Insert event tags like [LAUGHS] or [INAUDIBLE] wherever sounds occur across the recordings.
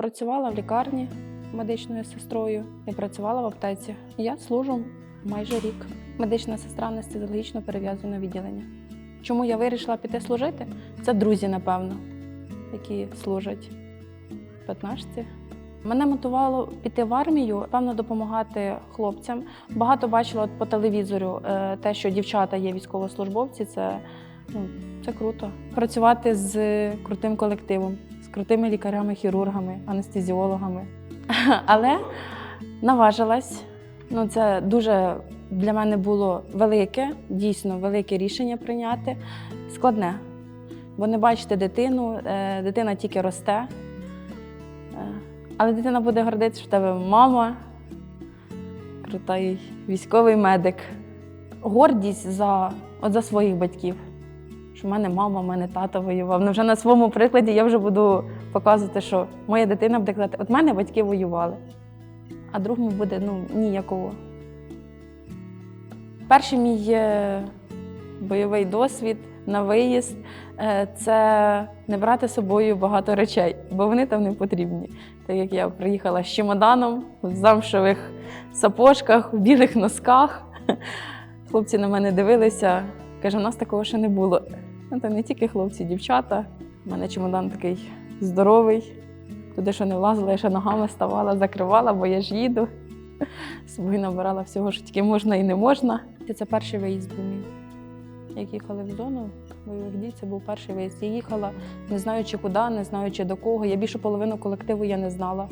Працювала в лікарні медичною сестрою і працювала в аптеці. Я служу майже рік. Медична сестра анестезіологічно перев'язує на відділення. Чому я вирішила піти служити? Це друзі, напевно, які служать в 15. Мене мотивувало піти в армію, певно, допомагати хлопцям. Багато бачила по телевізору е, те, що дівчата є військовослужбовці. Це, ну, це круто. Працювати з крутим колективом, крутими лікарями, хірургами, анестезіологами. [LAUGHS] Але наважилась. Ну, це дуже для мене було велике, дійсно велике рішення прийняти. Складне. Бо не бачите дитину, е, дитина тільки росте. Е, Але дитина буде гордитися, що в тебе мама, крутий військовий медик. Гордість за, от за своїх батьків. Що в мене мама, в мене тато воював. Ну вже на своєму прикладі я вже буду показувати, що моя дитина буде казати, от мене батьки воювали, а другому буде ну, ніякого. Перший мій бойовий досвід на виїзд е, це не брати з собою багато речей, бо вони там не потрібні. Так як я приїхала з чемоданом в замшевих сапожках, в білих носках. Хлопці на мене дивилися, каже, у нас такого ще не було. Ну, там не тільки хлопці, дівчата. У мене чемодан такий здоровий. Туди що не влазила, я ще ногами ставала, закривала, бо я ж їду. З собою набирала всього, що тільки можна і не можна. Це перший виїзд був мій. Як їхали в зону бойових дій, це був перший виїзд. Я їхала, не знаючи куди, не знаючи до кого. Я більшу половину колективу я не знала.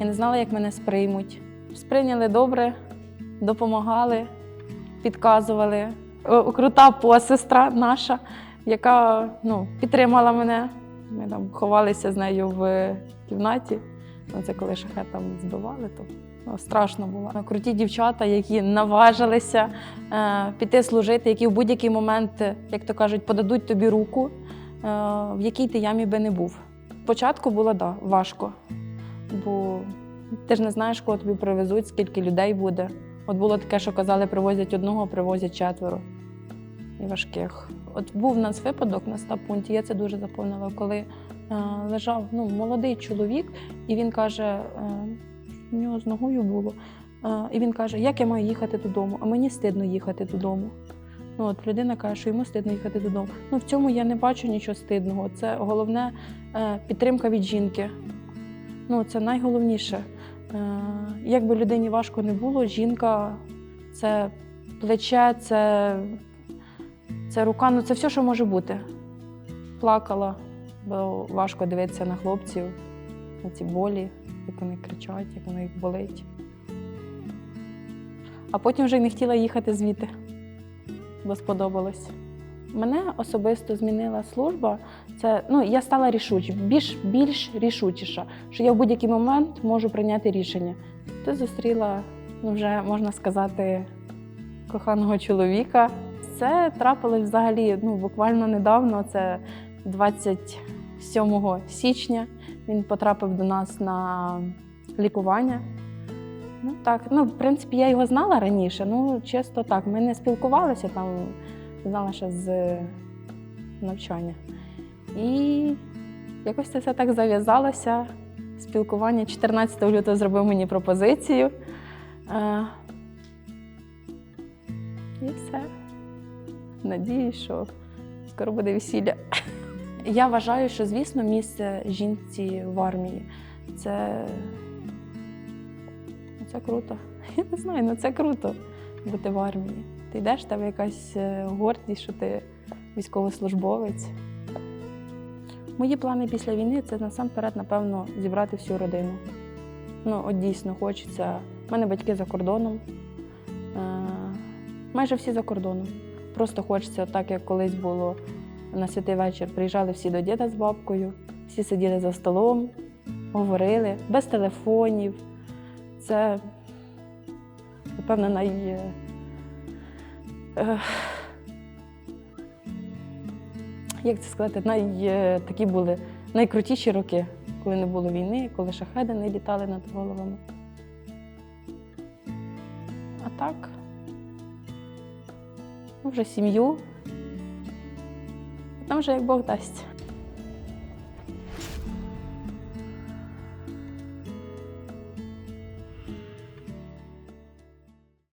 Я не знала, як мене сприймуть. Сприйняли добре, допомагали, підказували. Крута посестра наша, яка ну, підтримала мене. Ми там ховалися з нею в кімнаті. Ну, це коли шахет там збивали, то ну, страшно було. Круті дівчата, які наважилися е, піти служити, які в будь-який момент, як то кажуть, подадуть тобі руку, е, в якій ти ямі би не був. Спочатку було да, важко, бо ти ж не знаєш, кого тобі привезуть, скільки людей буде. От було таке, що казали, привозять одного, привозять четверо. І важких. От був у нас випадок на стаб-пункті, я це дуже заповнила, коли е, лежав ну, молодий чоловік, і він каже, е, в нього з ногою було. Е, і він каже, як я маю їхати додому, а мені стидно їхати додому. Ну, от людина каже, що йому стидно їхати додому. Ну, в цьому я не бачу нічого стидного. Це головне підтримка від жінки. Ну, це найголовніше. Як би людині важко не було, жінка це плече, це, це рука, ну це все, що може бути. Плакала, бо важко дивитися на хлопців, на ці болі, як вони кричать, як воно їх болить. А потім вже не хотіла їхати звідти, бо сподобалось. Мене особисто змінила служба. Це ну я стала рішуч, більш більш рішучіша, що я в будь-який момент можу прийняти рішення. Ти зустріла, ну вже можна сказати, коханого чоловіка. Це трапилось взагалі ну, буквально недавно. Це 27 січня. Він потрапив до нас на лікування. Ну так, ну в принципі, я його знала раніше. Ну, чисто так. Ми не спілкувалися там, знала ще з навчання. І якось це все так зав'язалося. Спілкування 14 лютого зробив мені пропозицію. Е, І все. Надіюсь, що скоро буде весілля. Я вважаю, що, звісно, місце жінці в армії це, ну, це круто. [LAUGHS] Я не знаю, ну це круто бути в армії. Ти йдеш, тебе якась е, гордість, що ти військовослужбовець. Мої плани після війни це насамперед, напевно, зібрати всю родину. Ну, от дійсно хочеться. У мене батьки за кордоном. Е, майже всі за кордоном. Просто хочеться, так як колись було на святий вечір, приїжджали всі до діда з бабкою, всі сиділи за столом, говорили, без телефонів. Це, напевно, най. е, як це сказати, най, е, такі були найкрутіші роки, коли не було війни, коли шахеди не літали над головами. А так, вже сім'ю. Там вже як Бог дасть.